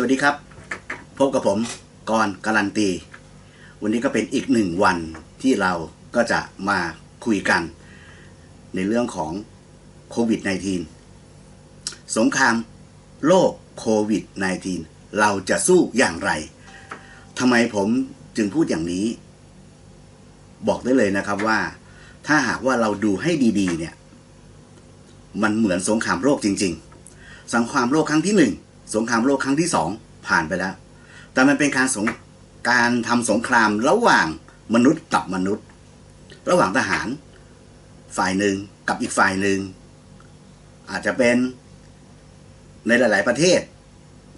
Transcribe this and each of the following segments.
สวัสดีครับ พบกับผมกรการันตี วันนี้ก็เป็นอีกหนึ่งวันที่เราก็จะมาคุยกัน ในเรื่องของโควิด -19 สงครามโลกโควิด -19 เราจะสู้อย่างไรทำไมผมจึงพูดอย่างนี้ บอกได้เลยนะครับว่า ถ้าหากว่าเราดูให้ดี ๆ เนี่ย มันเหมือนสงครามโลกจริง ๆ สงครามโลกครั้งที่หนึ่ง สงครามโลกครั้งที่สองผ่านไปแล้ว แต่มันเป็นการสงการทำสงครามระหว่างมนุษย์กับมนุษย์ ระหว่างทหาร ฝ่ายหนึ่งกับอีกฝ่ายหนึ่ง อาจจะเป็นในหลาย ๆ ประเทศ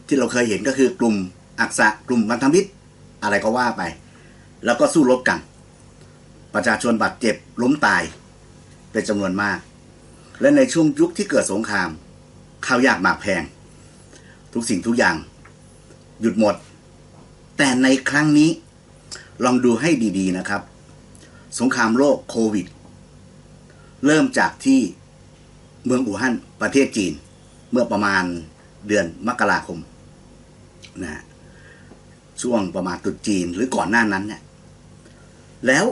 ที่เราเคยเห็นก็คือกลุ่มอักษะกลุ่มพันธมิตร อะไรก็ว่าไป แล้วก็สู้รบกัน ประชาชนบาดเจ็บล้มตายเป็นจำนวนมาก และในช่วงยุคที่เกิดสงครามข้าวยากหมากแพง ทุกสิ่งทุกอย่าง หยุดหมด แต่ในครั้งนี้ ลองดูให้ดีๆนะครับ สงครามโลกโควิด เริ่มจากที่เมืองอู่ฮั่นประเทศจีน เมื่อประมาณเดือนมกราคมนะช่วงประมาณตรุษจีนหรือก่อนหน้านั้นเนี่ยแล้ว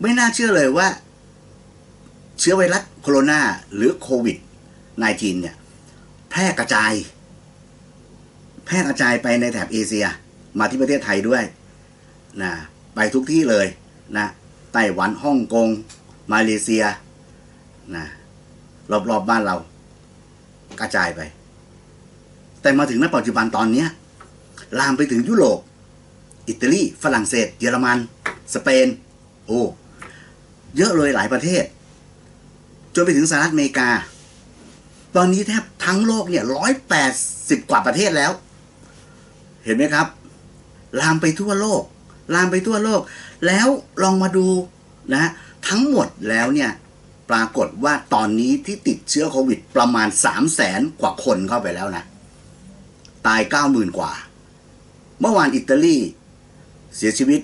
ไม่น่าเชื่อเลยว่า เชื้อไวรัสโคโรนาหรือโควิด -19 เนี่ย แพร่กระจาย แพร่กระจายไปในแถบเอเชีย มาที่ประเทศไทยด้วยนะไปทุกที่เลยนะไต้หวันฮ่องกง มาเลเซียนะรอบๆบบ้านเรา กระจายไป แต่มาถึงณปัจจุบันตอนเนี้ยลามไปถึงยุโรป อิตาลี ฝรั่งเศส เยอรมัน สเปน โอ้เยอะเลยหลายประเทศ จนไปถึงสหรัฐอเมริกา ตอนนี้แทบทั้งโลกเนี่ยร้อยแปดสิบกว่าประเทศแล้ว เห็นไหมครับ ลามไปทั่วโลก ลามไปทั่วโลก แล้วลองมาดูนะทั้งหมดแล้วเนี่ยปรากฏว่าตอนนี้ที่ติดเชื้อโควิดประมาณสามแสนกว่าคนเข้าไปแล้วนะ ตายเก้าหมื่นกว่า เมื่อวานอิตาลีเสียชีวิต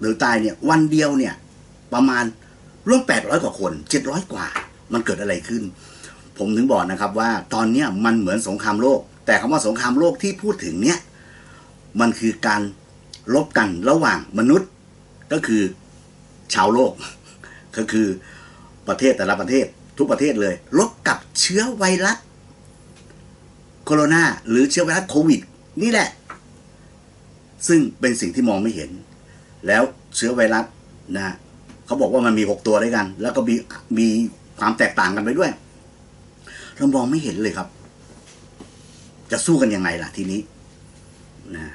หรือตายเนี่ยวันเดียวเนี่ยประมาณร่วม800กว่าคน700กว่า มันเกิดอะไรขึ้น ผมถึงบอกนะครับว่าตอนนี้มันเหมือนสงครามโลก แต่คำว่าสงครามโลกที่พูดถึงเนี่ย มันคือการลบกันระหว่างมนุษย์ ก็คือชาวโลก ก็คือประเทศแต่ละประเทศทุกประเทศเลย ลบกับเชื้อไวรัสโคโรนาหรือเชื้อไวรัสโควิด นี่แหละ ซึ่งเป็นสิ่งที่มองไม่เห็น แล้วเชื้อไวรัสนะเขาบอกว่ามันมีหกตัวด้วยกัน แล้วก็มีมีความแตกต่างกันไปด้วย เรามองไม่เห็นเลยครับ จะสู้กันยังไงล่ะทีนี้นะ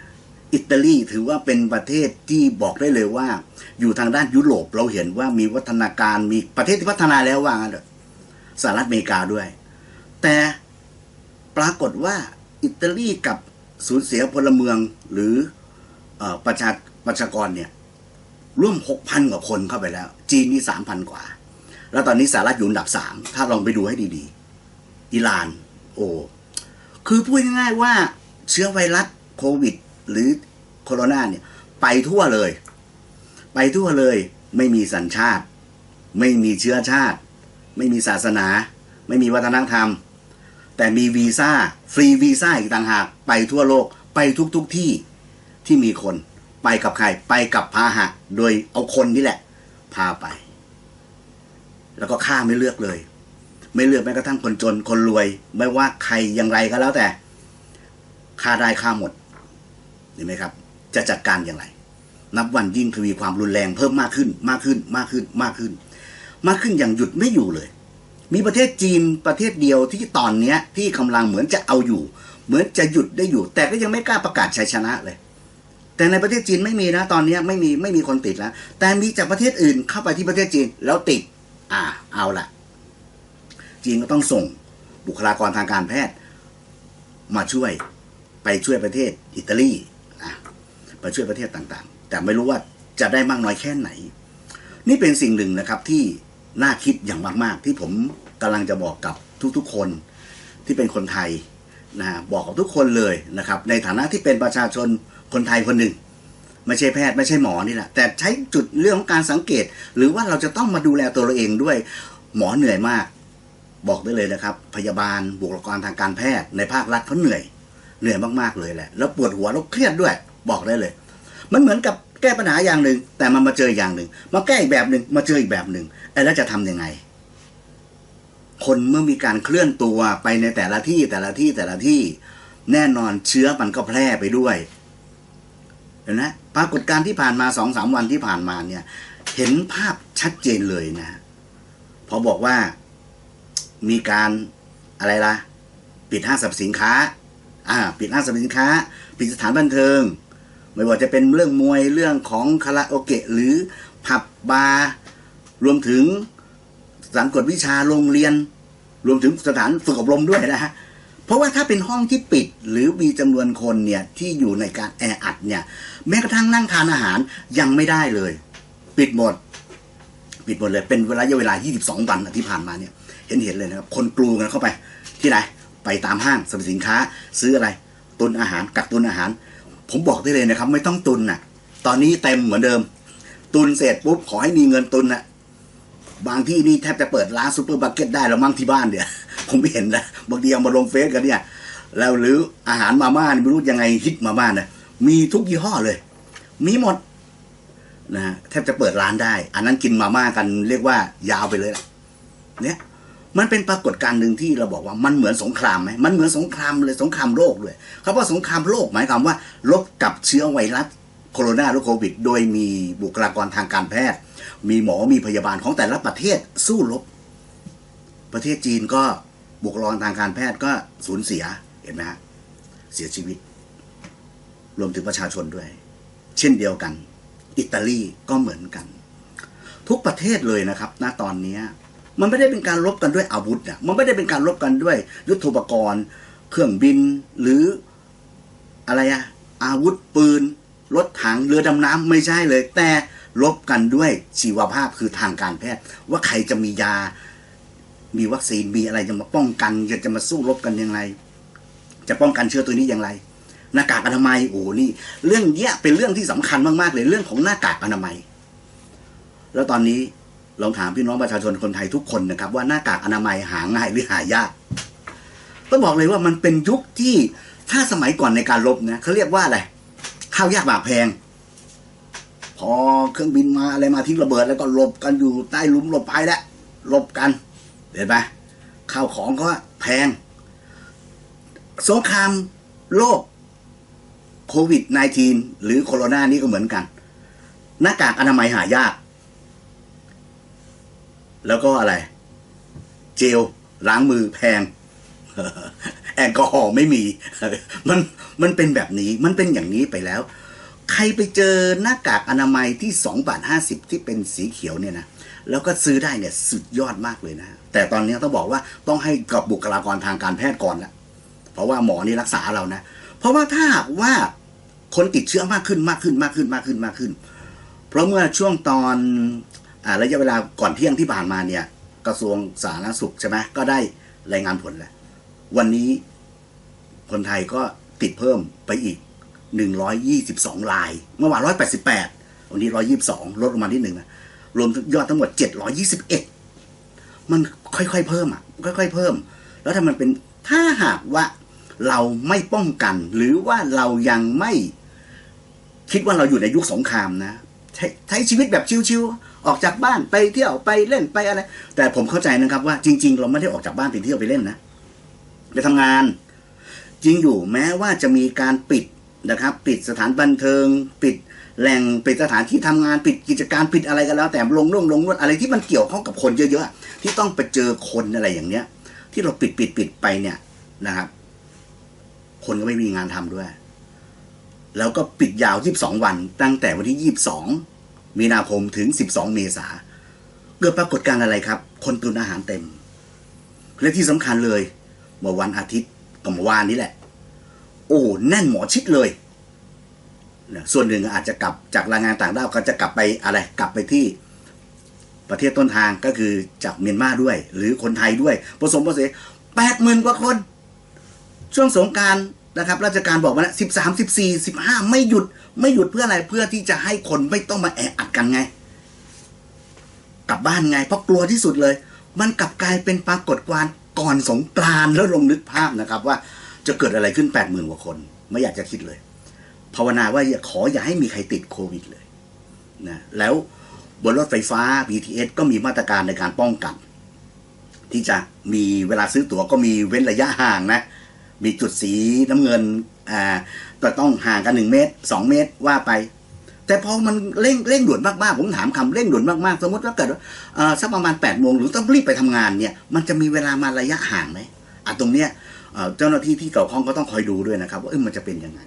อิตาลีถือว่าเป็นประเทศที่บอกได้เลยว่า อยู่ทางด้านยุโรปเราเห็นว่ามีวัฒนาการมีประเทศที่พัฒนาแล้วว่างั้นสหรัฐอเมริกาด้วย แต่ปรากฏว่าอิตาลีกับสูญเสียพลเมืองหรือเออประชาประชากรเนี่ยร่วม 6,000 กว่าคนเข้าไปแล้ว จีนนี่3,000 กว่า แล้วตอนนี้สหรัฐอยู่อันดับ 3 ถ้าลองไปดูให้ดีๆ อิหร่าน โอ้ คือพูดง่ายๆว่าเชื้อไวรัสโควิด หรือโคโรนาเนี่ย ไปทั่วเลย ไปทั่วเลย ไม่มีสัญชาติ ไม่มีเชื้อชาติ ไม่มีศาสนา ไม่มีวัฒนธรรม แต่มีวีซ่า ฟรีวีซ่าอีกต่างหาก ไปทั่วโลกไปทุกๆทที่ที่มีคนไปกับใครไปกับพาหะ โดยเอาคนนี่แหละ พาไป แล้วก็ฆ่าไม่เลือกเลย ไม่เลือกแม้กระทั่งคนจนคนรวย ไม่ว่าใครอย่างไรก็แล้วแต่ฆ่าได้ฆ่าหมด เห็นไหมครับ จะจัดการอย่างไร นับวันยิ่งทวีความรุนแรงเพิ่มมากขึ้น มากขึ้น มากขึ้น มากขึ้น มากขึ้นอย่างหยุดไม่อยู่เลย มีประเทศจีนประเทศเดียวที่ตอนเนี้ยที่กำลังเหมือนจะเอาอยู่ เหมือนจะหยุดได้อยู่ แต่ก็ยังไม่กล้าประกาศชัยชนะเลย แต่ในประเทศจีนไม่มีนะ ตอนนี้ไม่มีไม่มีคนติดแล้ว แต่มีจากประเทศอื่นเข้าไปที่ประเทศจีนแล้วติด อ่า เอาละจีนก็ต้องส่งบุคลากรทางการแพทย์มาช่วยไปช่วยประเทศอิตาลี ไปช่วยประเทศต่างๆ แต่ไม่รู้ว่าจะได้มากน้อยแค่ไหน นี่เป็นสิ่งหนึ่งนะครับที่น่าคิดอย่างมากๆ ที่ผมกำลังจะบอกกับทุกๆคนที่เป็นคนไทยนะบอกกับทุกคนเลยนะครับ ในฐานะที่เป็นประชาชนคนไทยคนหนึ่งไม่ใช่แพทย์ไม่ใช่หมอนี่แหละแต่ใช้จุดเรื่องของการสังเกต หรือว่าเราจะต้องมาดูแลตัวเราเองด้วย หมอเหนื่อยมาก บอกได้เลยนะครับ พยาบาลบุคลากรทางการแพทย์ในภาครัฐเขาเหนื่อย เหนื่อยมากๆเลยแหละ แล้วปวดหัวแล้วเครียดด้วยบอกได้เลย มันเหมือนกับแก้ปัญหาอย่างหนึ่งแต่มันมาเจออย่างหนึ่งมาแก้อีกแบบหนึ่งมาเจออีกแบบหนึ่งไอ้แล้วจะทำยังไง คนเมื่อมีการเคลื่อนตัวไปในแต่ละที่แต่ละที่แต่ละที่ แน่นอนเชื้อมันก็แพร่ไปด้วยเห็นไหมปรากฏการที่ผ่านมาสองสามวันที่ผ่านมาเนี่ย เห็นภาพชัดเจนเลยนะพอบอกว่ามีการอะไรล่ะ ปิดห้างสรรพสินค้า อ่า ปิดห้างสรรพสินค้า ปิดสถานบันเทิง ไม่ว่าจะเป็นเรื่องมวยเรื่องของคาราโอเกะหรือผับบาร์รวมถึงสถานกวดวิชาโรงเรียน รวมถึงสถานฝึกอบรมด้วยนะฮะเพราะว่าถ้าเป็นห้องที่ปิดหรือมีจำนวนคนเนี่ยที่อยู่ในการแออัดเนี่ย แม้กระทั่งนั่งทานอาหารยังไม่ได้เลย ปิดหมด ปิดหมดเลยเป็นเวลาเวลา 22 วันที่ผ่านมาเนี่ย เห็นเห็นเลยนะครับคนกลูกันเข้าไปที่ไหนไปตามห้างสรรพสินค้า ซื้ออะไรตุนอาหารกักตุนอาหาร ผมบอกได้เลยนะครับ ไม่ต้องตุนน่ะ ตอนนี้เต็มเหมือนเดิม ตุนเสร็จปุ๊บขอให้มีเงินตุนน่ะบางที่นี่แทบจะเปิดร้านซูเปอร์มาร์เก็ตได้แล้วมั่งที่บ้านเนี่ยผมเห็นนะบางทีเอามาลงเฟซกันเนี่ยแล้วหรืออาหารมาม่านี่ไม่รู้ยังไงฮิตมาม่านะมีทุกยี่ห้อเลย มีหมดนะแทบจะเปิดร้านได้ อันนั้นกินมาม่ากันเรียกว่ายาวไปเลยล่ะเนี่ย มันเป็นปรากฏการณ์หนึ่งที่เราบอกว่ามันเหมือนสงครามไหมมันเหมือนสงครามเลยสงครามโรคเลยคำว่าสงครามโรคหมายความว่าลบกับเชื้อไวรัสโคโรนาหรือโควิด โดยมีบุคลากรทางการแพทย์ มีหมอมีพยาบาลของแต่ละประเทศสู้รบ ประเทศจีนก็บุคลากรทางการแพทย์ก็สูญเสียเห็นไหมฮะเสียชีวิต รวมถึงประชาชนด้วย เช่นเดียวกัน อิตาลีก็เหมือนกัน ทุกประเทศเลยนะครับ ณตอนนี้ มันไม่ได้เป็นการรบกันด้วยอาวุธเนี่ยมันไม่ได้เป็นการรบกันด้วย ยุทโธปกรณ์ เครื่องบินหรืออะไรอะอาวุธปืนรถถังเรือดำน้ำไม่ใช่เลย แต่รบกันด้วยชีวภาพคือทางการแพทย์ ว่าใครจะมียา มีวัคซีนมีอะไรจะมาป้องกันจะจะมาสู้รบกันยังไงจะป้องกันเชื้อตัวนี้อย่างไร หน้ากากอนามัยโอ้โหนี่ เรื่องเนี้ยเป็นเรื่องที่สำคัญมากๆเลยเรื่องของหน้ากากอนามัย แล้วตอนนี้ ลองถามพี่น้องประชาชนคนไทยทุกคนนะครับ ว่าหน้ากากอนามัยหาง่ายหรือหายากต้องบอกเลยว่ามันเป็นยุคที่ถ้าสมัยก่อนในการรบนะเขาเรียกว่าอะไรข้าวยากหมากแพง พอเครื่องบินมาอะไรมาทิ้งระเบิด แล้วก็หลบกันอยู่ใต้หลุมหลบภัยแล้วหลบกันเห็นไหมข้าวของก็แพงสงครามโลกโควิด -19 หรือโคโรนานี่ก็เหมือนกัน หน้ากากอนามัยหายาก แล้วก็อะไร เจลล้างมือแพง แอลกอฮอล์ไม่มี มันมันเป็นแบบนี้มันเป็นอย่างนี้ไปแล้ว ใครไปเจอหน้ากากอนามัยที่สองบาทห้าสิบที่เป็นสีเขียวเนี่ยนะแล้วก็ซื้อได้เนี่ยสุดยอดมากเลยนะ แต่ตอนนี้ต้องบอกว่าต้องให้กับบุคลากรทางการแพทย์ก่อนละเพราะว่าหมอนี่รักษาเรานะ เพราะว่าถ้าหากว่าคนติดเชื้อมากขึ้นมากขึ้นมากขึ้นมากขึ้นมากขึ้น เพราะเมื่อช่วงตอน ระยะเวลาก่อนเที่ยงที่ผ่านมาเนี่ย กระทรวงสาธารณสุขใช่ไหมก็ได้รายงานผลแล้ว วันนี้คนไทยก็ติดเพิ่มไปอีก 122 ราย เมื่อวาน 188 วันนี้ 122 ลดลงมาที่หนึ่งนะรวมยอดทั้งหมด 721 มันค่อยๆเพิ่มอะ ค่อยๆเพิ่ม แล้วถ้ามันเป็นถ้าหากว่าเราไม่ป้องกัน หรือว่าเรายังไม่คิดว่าเราอยู่ในยุคสงครามนะ ใช้ใช้ชีวิตแบบชิวๆ ออกจากบ้านไปเที่ยวไปเล่นไปอะไร แต่ผมเข้าใจนะครับว่าจริง ๆ เราไม่ได้ออกจากบ้านไปเที่ยวไปเล่นนะไปทำงาน จริงอยู่แม้ว่าจะมีการปิดนะครับ ปิดสถานบันเทิง ปิดแหล่งปิดสถานที่ทำงานปิดกิจการปิดอะไรกันแล้ว แต่ลงร่วงลงรวดอะไรที่มันเกี่ยวข้องกับคนเยอะๆที่ต้องไปเจอคนอะไรอย่างเนี้ย ที่เราปิดปิดปิดไปเนี่ยนะครับ คนก็ไม่มีงานทำด้วย แล้วก็ปิดยาว 22 วัน ตั้งแต่วันที่ 22 มีนาคมถึง 12 เมษาเกิดปรากฏการณ์อะไรครับ คนตุนอาหารเต็ม และที่สำคัญเลยเมื่อวันอาทิตย์กับเมื่อวานนี้แหละ โอ้แน่นหมอชิดเลยส่วนหนึ่งอาจจะกลับจากแรงงานต่างด้าวก็จะกลับไปอะไรกลับไปที่ประเทศต้นทางก็คือจากเมียนมาด้วย หรือคนไทยด้วยผสมผสานแปดหมื่นกว่าคน ช่วงสงกราร นะครับ ราชการบอกว่าสิบสามสิบสี่สิบห้าไม่หยุดไม่หยุดเพื่ออะไรเพื่อที่จะให้คนไม่ต้องมาแออัดกันไง กลับบ้านไง เพราะกลัวที่สุดเลย มันกลับกลายเป็นปรากฏการณ์ก่อนสงกรานแล้วลงนึกภาพนะครับ ว่าจะเกิดอะไรขึ้นแปดหมื่นกว่าคน ไม่อยากจะคิดเลย ภาวนาว่าอย่าขออย่าให้มีใครติดโควิดเลยนะแล้วบนรถไฟฟ้า BTS ก็มีมาตรการในการป้องกัน ที่จะมีเวลาซื้อตั๋วก็มีเว้นระยะห่างนะ มีจุดสีน้ำเงินอ่าแต่ต้องห่างกันหนึ่งเมตรสองเมตรว่าไป แต่พอมันเร่งเร่งด่วนมากๆผมถามคำเร่งด่วนมากๆสมมติว่าเกิดว่าสักประมาณ8ปดโมงหรือต้องรีบไปทำงานเนี่ย มันจะมีเวลามาระยะห่างไหมอะตรงเนี้ยเจ้าหน้าที่ที่เกี่ยวข้องก็ต้องคอยดูด้วยนะครับ ว่าเอ้ยมันจะเป็นยังไง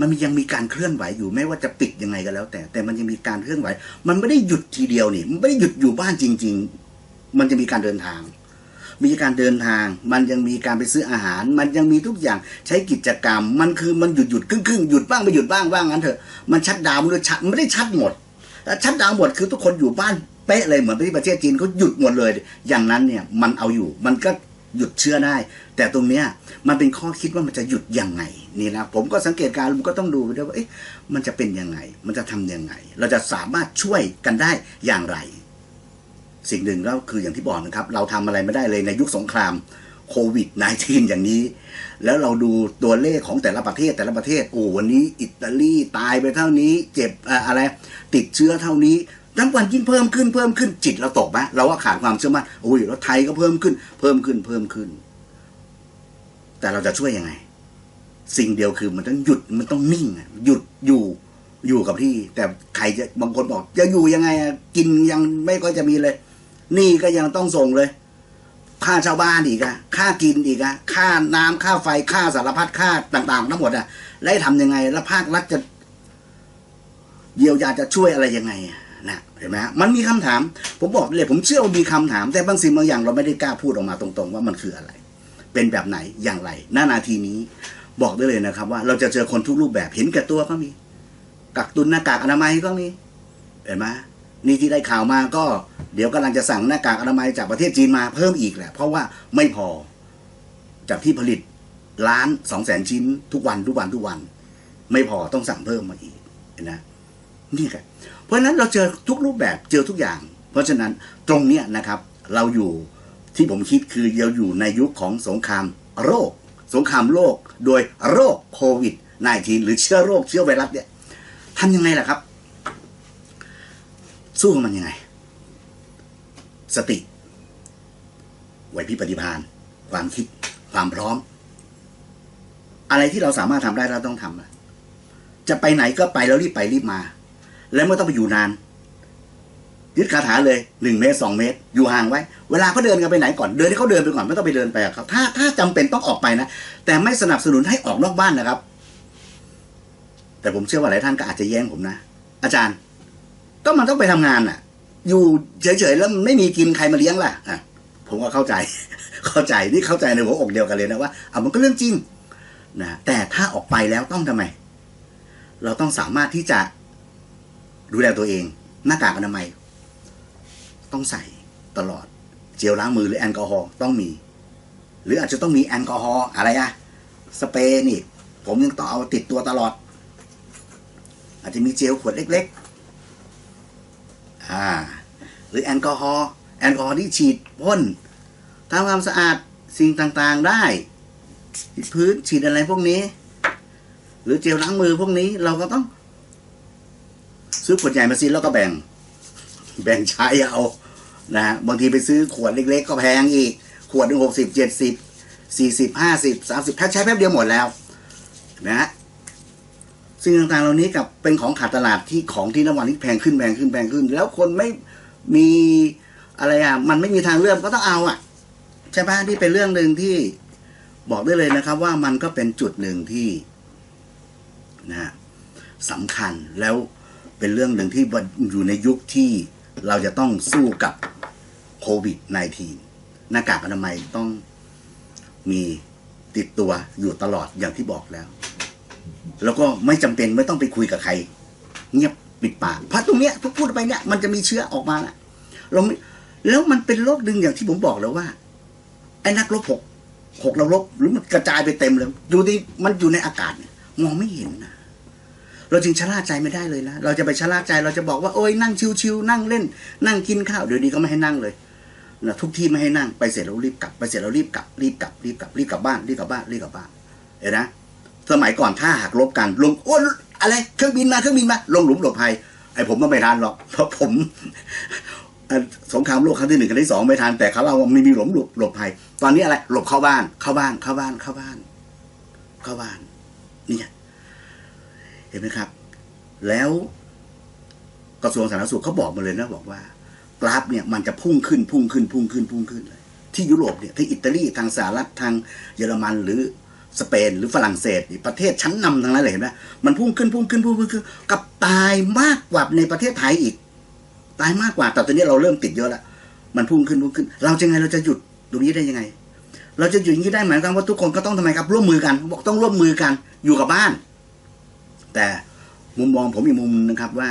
มันมยังมีการเคลื่อนไหวอยู่ไม่ว่าจะปิดยังไงก็แล้ว แต่แต่มันยังมีการเคลื่อนไหว มันไม่ได้หยุดทีเดียวนี่มันไม่ได้หยุดอยู่บ้านจริง ๆ มันจะมีการเดินทาง มีการเดินทาง มันยังมีการไปซื้ออาหาร มันยังมีทุกอย่างใช้กิจกรรม มันคือมันหยุดหยุดครึ่งครึ่งหยุดบ้างไม่หยุดบ้างว่างั้นเถอะมันชัดดาวมันชัดไม่ได้ชัดหมดแต่ชัดดาวหมดคือทุกคนอยู่บ้านเป๊ะเลยเหมือนที่ประเทศจีนเขาหยุดหมดเลย อย่างนั้นเนี่ยมันเอาอยู่มันก็หยุดเชื้อได้ แต่ตรงเนี้ยมันเป็นข้อคิดว่ามันจะหยุดยังไงนี่นะผมก็สังเกตการณ์ผมก็ต้องดูไปด้วยว่าเอ๊ะมันจะเป็นยังไง มันจะทำยังไง เราจะสามารถช่วยกันได้อย่างไร สิ่งหนึ่งก็คืออย่างที่บอกนะครับ เราทำอะไรไม่ได้เลยในยุคสงครามโควิด -19 อย่างนี้ แล้วเราดูตัวเลขของแต่ละประเทศแต่ละประเทศ โอ้วันนี้อิตาลีตายไปเท่านี้ เจ็บอะไร ติดเชื้อเท่านี้ทั้งวันยิ่งเพิ่มขึ้นเพิ่มขึ้นจิตเราตกไหมเราก็ขาดความเชื่อมั่นโอ้ยแล้วไทยก็เพิ่มขึ้น เพิ่มขึ้นเพิ่มขึ้น แต่เราจะช่วยยังไง สิ่งเดียวคือมันต้องหยุดมันต้องนิ่งหยุดอยู่อยู่กับที่ แต่ใครจะบางคนบอก จะอยู่ยังไงกินยังไม่ค่อยจะมีเลย นี่ก็ยังต้องส่งเลย ค่าชาวบ้านอีกอะค่ากินอีกอะค่าน้ำค่าไฟค่าสารพัดค่าต่าง ๆ ทั้งหมดอะแล้วทำยังไง แล้วภาครัฐจะเยียวยาจะช่วยอะไรยังไงนะเห็นไหมฮะมันมีคำถาม ผมบอกเลย ผมเชื่อว่ามีคำถาม แต่บางสิ่งบางอย่างเราไม่ได้กล้าพูดออกมาตรงๆ ว่ามันคืออะไร เป็นแบบไหนอย่างไรหน้านาทีนี้ บอกได้เลยนะครับ ว่าเราจะเจอคนทุกรูปแบบเห็นแก่ตัวก็มีกักตุนหน้ากากอนามัยก็มี เห็นไหมนี่ที่ได้ข่าวมาก็ เดี๋ยวกำลังจะสั่งหน้ากากอนามัยจากประเทศจีนมาเพิ่มอีกแหละ เพราะว่าไม่พอจากที่ผลิตล้านสองแสนชิ้นทุกวันทุกวันทุกวัน ไม่พอต้องสั่งเพิ่มมาอีกนะนี่ครับเพราะฉะนั้นเราเจอทุกรูปแบบเจอทุกอย่าง เพราะฉะนั้นตรงเนี้ยนะครับ เราอยู่ที่ผมคิดคือเราอยู่ในยุคของสงครามโรค สงครามโลกโดยโรคโควิด -19 หรือเชื้อโรคเชื้อไวรัสเนี่ยทำยังไงล่ะครับ สู้กับมันยังไง สติไหวพริบปฏิภาณความคิด ความพร้อม อะไรที่เราสามารถทำได้เราต้องทำอะจะไปไหนก็ไปแล้วรีบไปรีบมา แล้วไม่ต้องไปอยู่นาน ยึดคาถาเลยหนึ่งเมตรสองเมตร อยู่ห่างไว้ เวลาเขาเดินกันไปไหนก่อนเดินให้เขาเดินไปก่อนไม่ต้องไปเดินไปกับเขาถ้าถ้าจำเป็นต้องออกไปนะแต่ไม่สนับสนุนให้ออกนอกบ้านนะครับ แต่ผมเชื่อว่าหลายท่านก็อาจจะแย้งผมนะอาจารย์ ก็มันต้องไปทำงานน่ะ อยู่เฉยๆแล้วไม่มีกินใครมาเลี้ยงล่ะอะผมก็เข้าใจ เข้าใจนี่เข้าใจในหัวอกเดียวกันเลยนะว่าอะมันก็เรื่องจริงนะแต่ถ้าออกไปแล้วต้องทำไม เราต้องสามารถที่จะดูแลตัวเอง หน้ากากอนามัย ต้องใส่ตลอด เจลล้างมือหรือแอลกอฮอล์ต้องมี หรืออาจจะต้องมีแอลกอฮอล์อะไรอะสเปรย์นี่ ผมยังต้องเอาติดตัวตลอด อาจจะมีเจลขวดเล็ก อ่าหรือแอลกอฮอล์แอลกอฮอล์ที่ฉีดพ่นทำความสะอาดสิ่งต่างๆได้พื้นฉีดอะไรพวกนี้ หรือเจลล้างมือพวกนี้เราก็ต้อง ซื้อขวดใหญ่มาซิแล้วก็แบ่ง แบ่งใช้เอานะฮะบางทีไปซื้อขวดเล็กๆ ก็แพงอีก ขวดหนึ่งหกสิบเจ็ดสิบสี่สิบห้าสิบสามสิบถ้าใช้แป๊บเดียวหมดแล้วนะฮะ สิ่งต่างๆ เหล่านี้กับเป็นของขาดตลาดที่ของที่น้ำวันที่แพงขึ้นแพงขึ้นแพงขึ้น แล้วคนไม่มีอะไรอะ มันไม่มีทางเลือกก็ต้องเอาอะใช่ปะที่เป็นเรื่องหนึ่งที่บอกได้เลยนะครับ ว่ามันก็เป็นจุดหนึ่งที่นะฮะสำคัญแล้วเป็นเรื่องหนึ่งที่อยู่ในยุคที่เราจะต้องสู้กับโควิด -19 หน้ากากอนามัยต้องมีติดตัวอยู่ตลอดอย่างที่บอกแล้ว แล้วก็ไม่จำเป็นไม่ต้องไปคุยกับใคร เงียบปิดปากเพราะตรงเนี้ยทุกพูดไปเนี่ยมันจะมีเชื้อออกมาละเราแล้วมันเป็นโรคดึงอย่างที่ผมบอกแล้วว่าไอ้นักรบหกหกเรารบหรือมันกระจายไปเต็มเลยดูดิมันอยู่ในอากาศมองไม่เห็นนะเราจึงชะล่าใจไม่ได้เลยนะเราจะไปชะล่าใจเราจะบอกว่าโอ้ยนั่งชิวๆนั่งเล่น นั่งกินข้าวเดี๋ยวนี้ก็ไม่ให้นั่งเลยนะทุกที่ไม่ให้นั่งไปเสร็จแล้วรีบกลับไปเสร็จแล้วรีบกลับรีบกลับรีบกลับรีบกลับบ้านรีบกลับบ้านรีบกลับบ้านเห็นนะ สมัยก่อนถ้าหากลบกันลงโอ้อะไรเครื่องบินมาเครื่องบินมาลงหลุมหลบภัยไอ้ผมก็ไม่ทันหรอกเพราะผมสงครามโลกครั้งที่หนึ่งครั้งที่สองไม่ทันแต่เขาเล่าว่าม่มีหลุมหลบหลบภัย ตอนนี้อะไร หลบเข้าบ้าน เข้าบ้านเข้าบ้านเข้าบ้าน เข้าบ้านนี่เห็นไหมครับ แล้วกระทรวงสาธารณสุขเขาบอกมาเลยนะบอกว่า กราฟเนี่ยมันจะพุ่งขึ้นพุ่งขึ้นพุ่งขึ้นพุ่งขึ้นเลยที่ยุโรปเนี่ยที่อิตาลีทางสหรัฐทางเยอรมันหรือ สเปนหรือฝรั่งเศสประเทศชั้นนำทั้งนั้นเลยเห็นไหมมันพุ่งขึ้นพุ่งขึ้นพุ่งขึ้นนกับตายมากกว่าในประเทศไทยอีก ตายมากกว่าแต่ตอนนี้เราเริ่มติดเยอะแล้วมันพุ่งขึ้นพุ่งขึ้น เราจะไงเราจะหยุดตรงนี้ได้ยังไง เราจะหยุดอย่างนี้ได้หมายความว่าทุกคนก็ต้องทำไมครับ ร่วมมือกันบอกต้องร่วมมือกันอยู่กับบ้าน แต่มุมมองผมอีกมุมนึงนะครับว่า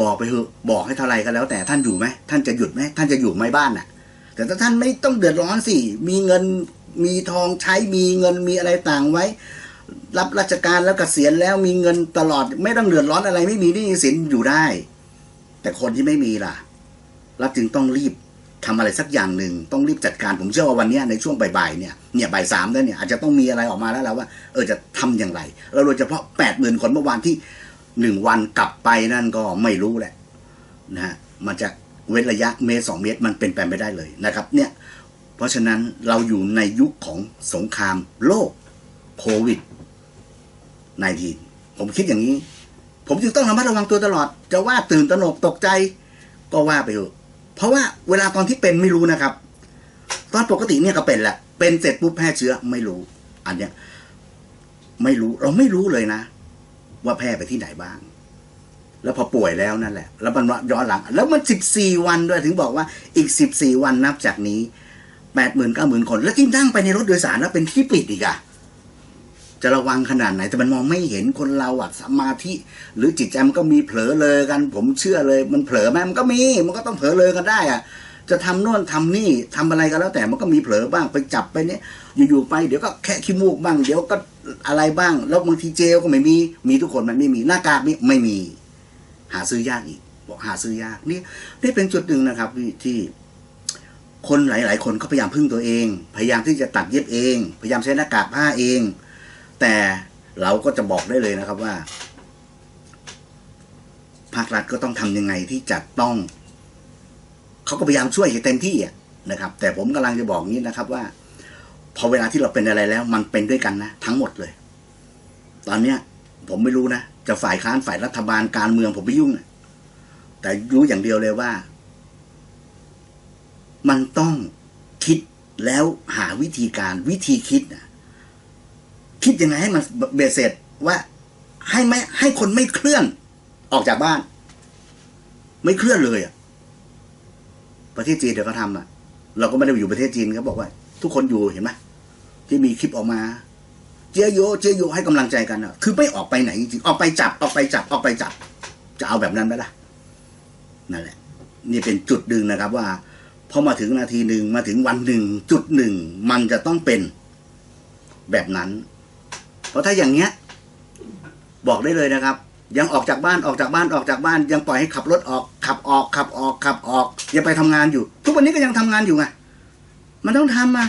บอกไปเถอะบอกให้เท่าไรก็แล้ว แต่ท่านอยู่ไหมท่านจะหยุดไหมท่านจะอยู่ไหมบ้านน่ะแต่ถ้าท่านไม่ต้องเดือดร้อนสิมีเงิน มีทองใช้มีเงินมีอะไรต่างไว้ รับราชการแล้วกเกษียณแล้วมีเงินตลอด ไม่ต้องเดือดร้อนอะไร ไม่มีหนี้สินอยู่ได้ แต่คนที่ไม่มีล่ะรัฐจึงต้องรีบทำอะไรสักอย่างหนึ่งต้องรีบจัดการผมเชื่อว่าวันนี้ในช่วงบ่ายๆเนี่ยเนี่ยบ่ายสามแล้วเนี่ยอาจจะต้องมีอะไรออกมาแล้วและว่า เออจะทำอย่างไรแล้วโดยเฉพาะแปดหมื่นคนเมื่อวานที่หนึ่งวันกลับไปนั่นก็ไม่รู้แหละนะฮะมันจะเว้นระยะเมตรสองเมตรมันเป็นไปไม่ได้เลยนะครับ เนี่ย เพราะฉะนั้นเราอยู่ในยุคของสงครามโลกโควิด -19 ผมคิดอย่างนี้ ผมจึงต้องระมัดระวังตัวตลอด จะว่าตื่นตระหนกตกใจ ก็ว่าไปเถอะเพราะว่าเวลาตอนที่เป็นไม่รู้นะครับ ตอนปกติเนี่ยก็เป็นแหละ เป็นเสร็จปุ๊บแพร่เชื้อไม่รู้ อันเนี้ยไม่รู้เราไม่รู้เลยนะ ว่าแพร่ไปที่ไหนบ้าง แล้วพอป่วยแล้วนั่นแหละ แล้วมันย้อนหลัง แล้วมันสิบสี่วันด้วยถึงบอกว่าอีกสิบสี่วันนับจากนี้ แปดหมื่นเก้าหมื่นคน แล้วที่นั่งไปในรถโดยสารแล้วเป็นที่ปิดอีกอะจะระวังขนาดไหนแต่มันมองไม่เห็นคนเราอะสมาธิ หรือจิตใจมันก็มีเผลอเลยกัน ผมเชื่อเลย มันเผลอไหมมันก็มี มันก็ต้องเผลอเลยกันได้อะจะทำโน่นทำนี่ทำอะไรก็แล้วแต่มันก็มีเผลอบ้างไปจับไปเนี้ยอยู่ๆไปเดี๋ยวก็แค่ขี้มูกบ้าง เดี๋ยวก็อะไรบ้าง แล้วบางทีเจลก็ไม่มีมีทุกคนมันไม่มีหน้ากากนี่ไม่มี หาซื้อยากอีก บอกหาซื้อยากนี่นี่เป็นจุดหนึ่งนะครับที่ คนหลาย ๆ คนก็พยายามพึ่งตัวเอง พยายามที่จะตัดเย็บเอง พยายามใช้หน้ากากผ้าเอง แต่เราก็จะบอกได้เลยนะครับว่าภาครัฐก็ต้องทำยังไงที่จะต้องเขาก็พยายามช่วยเต็มที่นะครับ แต่ผมกำลังจะบอกงี้นะครับว่า พอเวลาที่เราเป็นอะไรแล้ว มันเป็นด้วยกันนะทั้งหมดเลย ตอนเนี้ย ผมไม่รู้นะจะฝ่ายค้านฝ่ายรัฐบาลการเมืองผมไม่ยุ่งอะแต่รู้อย่างเดียวเลยว่า มันต้องคิดแล้วหาวิธีการวิธีคิดนะคิดยังไงให้มันเบสเสร็จว่าให้ไม่ให้คนไม่เคลื่อนออกจากบ้าน ไม่เคลื่อนเลยอะประเทศจีนเดี๋ยวเขาทำอะเราก็ไม่ได้อยู่ประเทศจีนเขาบอกว่า ทุกคนอยู่เห็นไหมที่มีคลิปออกมา เจียโยเจียโยให้กำลังใจกันอะคือไม่ออกไปไหนจริงๆออกไปจับออกไปจับออกไปจับ จะเอาแบบนั้นไหมล่ะนั่นแหละ นี่เป็นจุดดึงนะครับว่า พอมาถึงนาทีหนึ่งมาถึงวันหนึ่งจุดหนึ่งมันจะต้องเป็นแบบนั้น เพราะถ้าอย่างเงี้ย บอกได้เลยนะครับ ยังออกจากบ้านออกจากบ้านออกจากบ้าน ยังปล่อยให้ขับรถออก ขับออก ขับออก ขับออกยังไปทำงานอยู่ ทุกวันนี้ก็ยังทำงานอยู่ไงมันต้องทำมา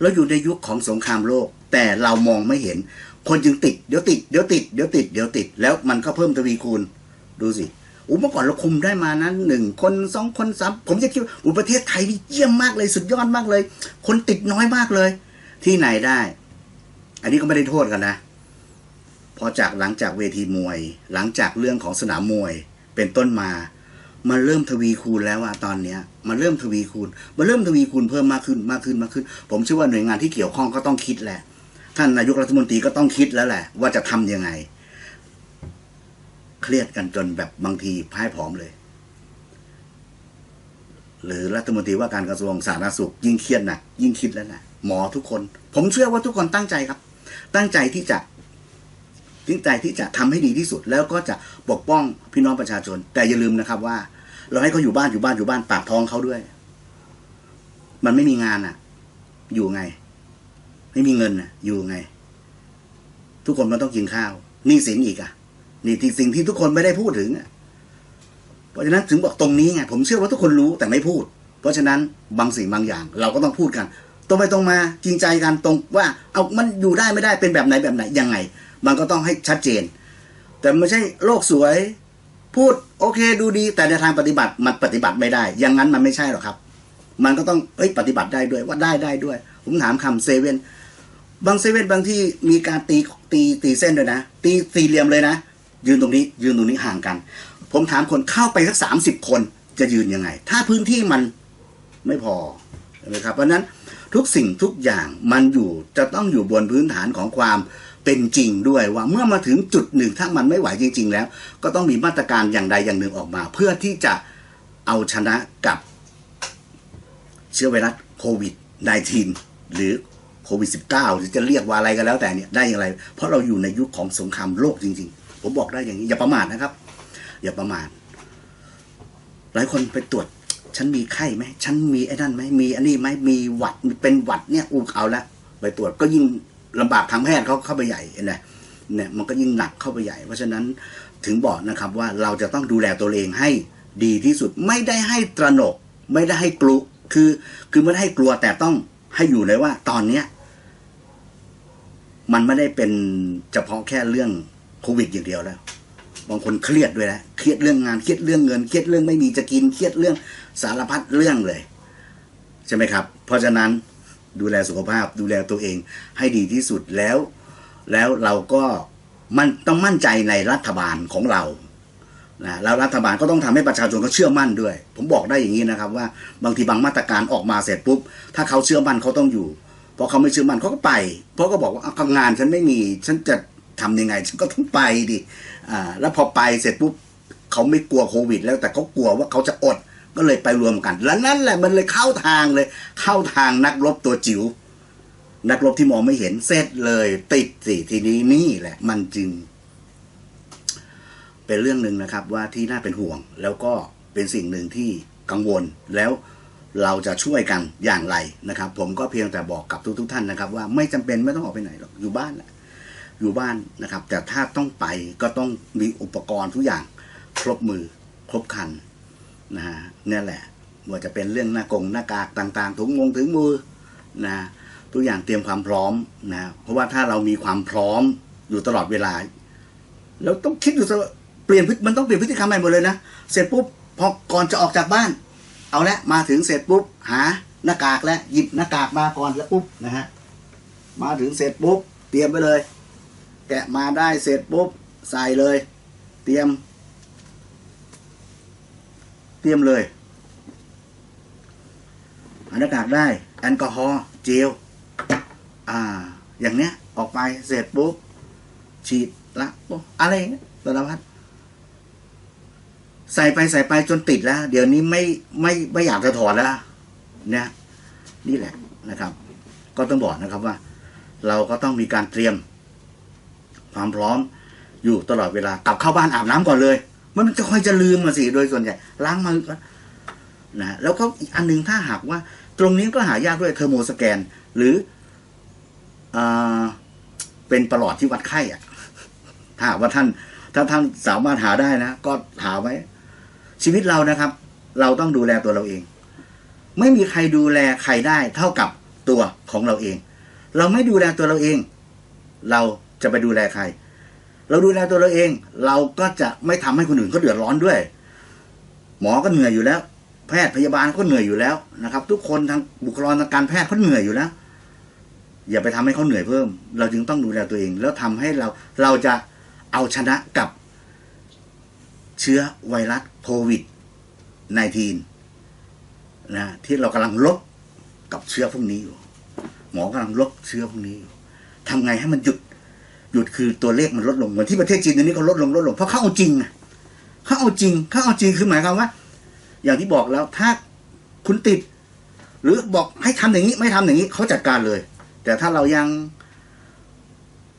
เราอยู่ในยุคของสงครามโลก แต่เรามองไม่เห็น คนจึงติด เดี๋ยวติด เดี๋ยวติด เดี๋ยวติด เดี๋ยวติด แล้วมันก็เพิ่มทวีคูณ ดูสิ อุเมื่อก่อนเราคุมได้มานั้นหนึ่งคนสองคนสามผมจะคิดว่าอุประเทศไทยนี่เยี่ยมมากเลยสุดยอดมากเลย คนติดน้อยมากเลย ที่ไหนได้ อันนี้ก็ไม่ได้โทษกันนะพอจากหลังจากเวทีมวย หลังจากเรื่องของสนามมวยเป็นต้นมา มันเริ่มทวีคูณแล้วอะตอนเนี้ย มันเริ่มทวีคูณ มันเริ่มทวีคูณเพิ่มมากขึ้นมากขึ้นมากขึ้น ผมเชื่อว่าหน่วยงานที่เกี่ยวข้องก็ต้องคิดแหละ ท่านนายกรัฐมนตรีก็ต้องคิดแล้วแหละ ว่าจะทำยังไง เครียดกันจนแบบบางทีพ่ายผอมเลย หรือรัฐมนตรีว่าการกระทรวงสาธารณสุข ยิ่งเครียดหนักยิ่งคิดแล้วนะหมอทุกคน ผมเชื่อว่าทุกคนตั้งใจครับ ตั้งใจที่จะตั้งใจที่จะทำให้ดีที่สุด แล้วก็จะปกป้องพี่น้องประชาชน แต่อย่าลืมนะครับว่า เราให้เขาอยู่บ้านอยู่บ้านอยู่บ้านปากท้องเขาด้วย มันไม่มีงานอะ อยู่ไง ไม่มีเงินอะ อยู่ไง ทุกคนมันต้องกินข้าวหนี่สินอีกอะ นี่ที่สิ่งที่ทุกคนไม่ได้พูดถึงเพราะฉะนั้นถึงบอกตรงนี้ไงผมเชื่อว่าทุกคนรู้แต่ไม่พูด เพราะฉะนั้นบางสิ่งบางอย่าง เราก็ต้องพูดกัน ตรงไปตรงมาจริงใจกันตรงว่า เอามันอยู่ได้ไม่ได้เป็นแบบไหนแบบไหนยังไง มันก็ต้องให้ชัดเจน แต่ไม่ใช่โลกสวย พูดโอเคดูดี แต่ในทางปฏิบัติมันปฏิบัติไม่ได้ อย่างนั้นมันไม่ใช่หรอกครับ มันก็ต้องเอ้ยปฏิบัติได้ด้วยว่าได้ได้ด้วย ผมถามคำเซเว่นบางเซเว่นบางที่มีการตีตีตีเส้นด้วยนะ ตีสี่เหลี่ยมเลยนะ ยืนตรงนี้ยืนตรงนี้ห่างกัน ผมถามคนเข้าไปสักสามสิบคนจะยืนยังไง ถ้าพื้นที่มันไม่พอนะครับเพราะนั้นทุกสิ่งทุกอย่างมันอยู่จะต้องอยู่บนพื้นฐานของความเป็นจริงด้วยว่าเมื่อมาถึงจุดหนึ่งถ้ามันไม่ไหวจริง ๆ แล้ว ก็ต้องมีมาตรการอย่างใดอย่างหนึ่งออกมา เพื่อที่จะเอาชนะกับเชื้อไวรัสโควิด -19 หรือโควิด -19 หรือจะเรียกว่าอะไรก็แล้วแต่เนี่ยได้อย่างไร เพราะเราอยู่ในยุคของสงครามโลกจริง ๆ ผมบอกได้อย่างนี้อย่าประมาทนะครับ อย่าประมาทหลายคนไปตรวจ ฉันมีไข้ไหมฉันมีไอ้นั่นไหมมีอันนี้ไหมมีหวัดเป็นหวัดเนี่ยอูเอาละไปตรวจก็ยิ่งลำบากทางแพทย์เขาเข้าไปใหญ่เห็นะเนี่ยมันก็ยิ่งหนักเข้าไปใหญ่ เพราะฉะนั้นถึงบอกนะครับว่าเราจะต้องดูแลตัวเองให้ดีที่สุดไม่ได้ให้ตระหนก ไม่ได้ให้กลัวคือ คือไม่ได้ให้กลัวแต่ต้องให้อยู่เลยว่า ตอนเนี้ยมันไม่ได้เป็นเฉพาะแค่เรื่อง โควิดอย่างเดียวแล้วบางคนเครียดด้วยนะเครียดเรื่องงานเครียดเรื่องเงินเครียดเรื่องไม่มีจะกินเครียดเรื่องสารพัดเรื่องเลย ใช่ไหมครับ เพราะฉะนั้นดูแลสุขภาพดูแลตัวเองให้ดีที่สุดแล้ว แล้วเราก็มันต้องมั่นใจในรัฐบาลของเรานะแล้วรัฐบาลก็ต้องทำให้ประชาชนเขาเชื่อมั่นด้วย ผมบอกได้อย่างนี้นะครับ ว่าบางทีบางมาตรการออกมาเสร็จปุ๊บ ถ้าเขาเชื่อมั่นเขาต้องอยู่ เพราะเขาไม่เชื่อมั่นเขาก็ไป เพราะก็บอกว่าเอางานฉันไม่มีฉันจะ ทำยังไง ฉันก็ต้องไปดิอ่าแล้วพอไปเสร็จปุ๊บเขาไม่กลัวโควิด แล้วแต่เขากลัวว่าเขาจะอดก็เลยไปรวมกัน แล้วนั่นแหละมันเลยเข้าทางเลย เข้าทางนักรบตัวจิ๋วนักรบที่มองไม่เห็นเสร็จเลย ติดสิทีนี้นี่แหละ มันจึง เป็นเรื่องหนึ่งนะครับ ว่าที่น่าเป็นห่วง แล้วก็เป็นสิ่งหนึ่งที่กังวลแล้วเราจะช่วยกันอย่างไรนะครับ ผมก็เพียงแต่บอกกับทุกๆทท่านนะครับ ว่าไม่จำเป็นไม่ต้องออกไปไหนหรอกอยู่บ้านแหละ อยู่บ้านนะครับ แต่ถ้าต้องไปก็ต้องมีอุปกรณ์ทุกอย่างครบมือครบคันนะฮะนี่แหละว่าจะเป็นเรื่องหน้ากงหน้ากากต่างๆถุงมงถึงมือนะทุกอย่างเตรียมความพร้อมนะเพราะว่าถ้าเรามีความพร้อมอยู่ตลอดเวลาแล้วต้องคิดอยู่เสมอเปลี่ยนพฤติมันต้องเปลี่ยนพฤติกรรมใหม่หมดเลยนะเสร็จปุ๊บพอก่อนจะออกจากบ้าน เอาละมาถึงเสร็จปุ๊บหาหน้ากากแล้วหยิบหน้ากากมาก่อนแล้วปุ๊บนะฮะมาถึงเสร็จปุ๊บเตรียมไปเลย แกะมาได้เสร็จปุ๊บใส่เลย เตรียม เตรียมเลยหาหน้ากากได้แอลกอฮอล์เจลอ่า อย่างเนี้ย ออกไปเสร็จปุ๊บฉีดละปุ๊บอะไรเงี้ยสารพัดใส่ไปใส่ไปจนติดแล้ว เดี๋ยวนี้ไม่ไม่ไม่อยากจะถอดแล้วเนี่ยนี่แหละนะครับ ก็ต้องบอกนะครับว่า เราก็ต้องมีการเตรียม ความพร้อมอยู่ตลอดเวลากลับเข้าบ้านอาบน้ำก่อนเลย มันจะค่อยจะลืมมาสิโดยส่วนใหญ่ล้างมือก่อนะแล้วก็อีกอันหนึงถ้าหากว่า ตรงนี้ก็หายากด้วยเทอร์โมสแกน หรืออ่เป็นประหลอดที่วัดไข้อะถ้าว่าท่าน ถ้าท่านสามารถหาได้นะก็หาไว้ ชีวิตเรานะครับ เราต้องดูแลตัวเราเอง ไม่มีใครดูแลใครได้เท่ากับตัวของเราเอง เราไม่ดูแลตัวเราเอง เรา จะไปดูแลใคร เราดูแลตัวเราเอง เราก็จะไม่ทำให้คนอื่นเขาเดือดร้อนด้วย หมอก็เหนื่อยอยู่แล้ว แพทย์พยาบาลก็เหนื่อยอยู่แล้วนะครับ ทุกคนทางบุคลากรทางการแพทย์เขาเหนื่อยอยู่แล้ว อย่าไปทำให้เขาเหนื่อยเพิ่ม เราจึงต้องดูแลตัวเอง แล้วทำให้เราเราจะเอาชนะกับเชื้อไวรัสโควิด -19 นะที่เรากำลังลบกับเชื้อพวกนี้อยู่ หมอกำลังลบเชื้อพวกนี้อยู่ทำไงให้มันหยุด หยุดคือตัวเลขมันลดลงเหมือนที่ประเทศจีนตอนนี้เขาลดลงลดลงเพราะเขาเอาจริงนะเขาเอาจริงเขาเอาจริงคือหมายความว่า อย่างที่บอกแล้วถ้าคุณติด หรือบอกให้ทำอย่างนี้ไม่ทำอย่างนี้เขาจัดการเลย แต่ถ้าเรายัง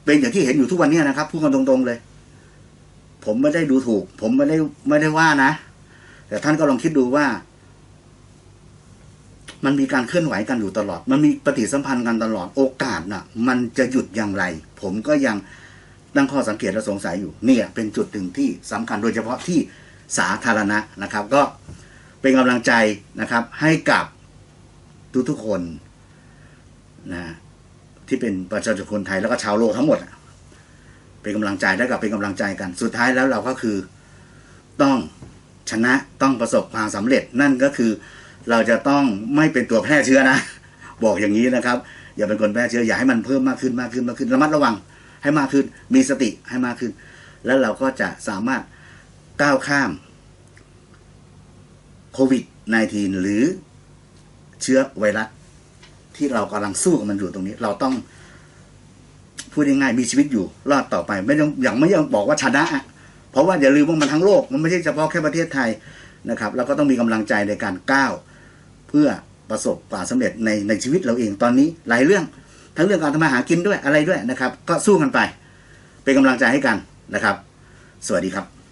เป็นอย่างที่เห็นอยู่ทุกวันนี้นะครับพูดกันตรงๆเลย ผมไม่ได้ดูถูก ผมไม่ได้ไม่ได้ว่านะ แต่ท่านก็ลองคิดดูว่า มันมีการเคลื่อนไหวกันอยู่ตลอด มันมีปฏิสัมพันธ์กันตลอด โอกาสน่ะ มันจะหยุดอย่างไร ผมก็ยังตั้งข้อสังเกตและสงสัยอยู่ เนี่ยเป็นจุดหนึ่งที่สำคัญโดยเฉพาะที่สาธารณะนะครับ ก็เป็นกำลังใจนะครับ ให้กับทุกๆคนนะฮะที่เป็นประชาชนคนไทยแล้วก็ชาวโลกทั้งหมด เป็นกำลังใจแล้วกับเป็นกำลังใจกัน สุดท้ายแล้วเราก็คือต้องชนะต้องประสบความสำเร็จนั่นก็คือ เราจะต้องไม่เป็นตัวแพร่เชื้อนะ บอกอย่างนี้นะครับ อย่าเป็นคนแพร่เชื้ออย่าให้มันเพิ่มมากขึ้นมากขึ้นมากขึ้นระมัดระวัง ให้มากขึ้นมีสติให้มากขึ้น แล้วเราก็จะสามารถก้าวข้ามโควิด -19 หรือเชื้อไวรัสที่เรากำลังสู้กับมันอยู่ตรงนี้ เราต้องพูดง่ายๆมีชีวิตอยู่รอดต่อไป ไม่ต้องอย่างไม่ต้องบอกว่าชนะเพราะว่าอย่าลืมว่ามันทั้งโลก มันไม่ใช่เฉพาะแค่ประเทศไทยนะครับ แล้วก็ต้องมีกำลังใจในการก้าว พื่อประสบความสำเร็จในในชีวิตเราเองตอนนี้หลายเรื่อง ทั้งเรื่องการทำมาหากินด้วยอะไรด้วยนะครับ ก็สู้กันไป เป็นกำลังใจให้กันนะครับ สวัสดีครับ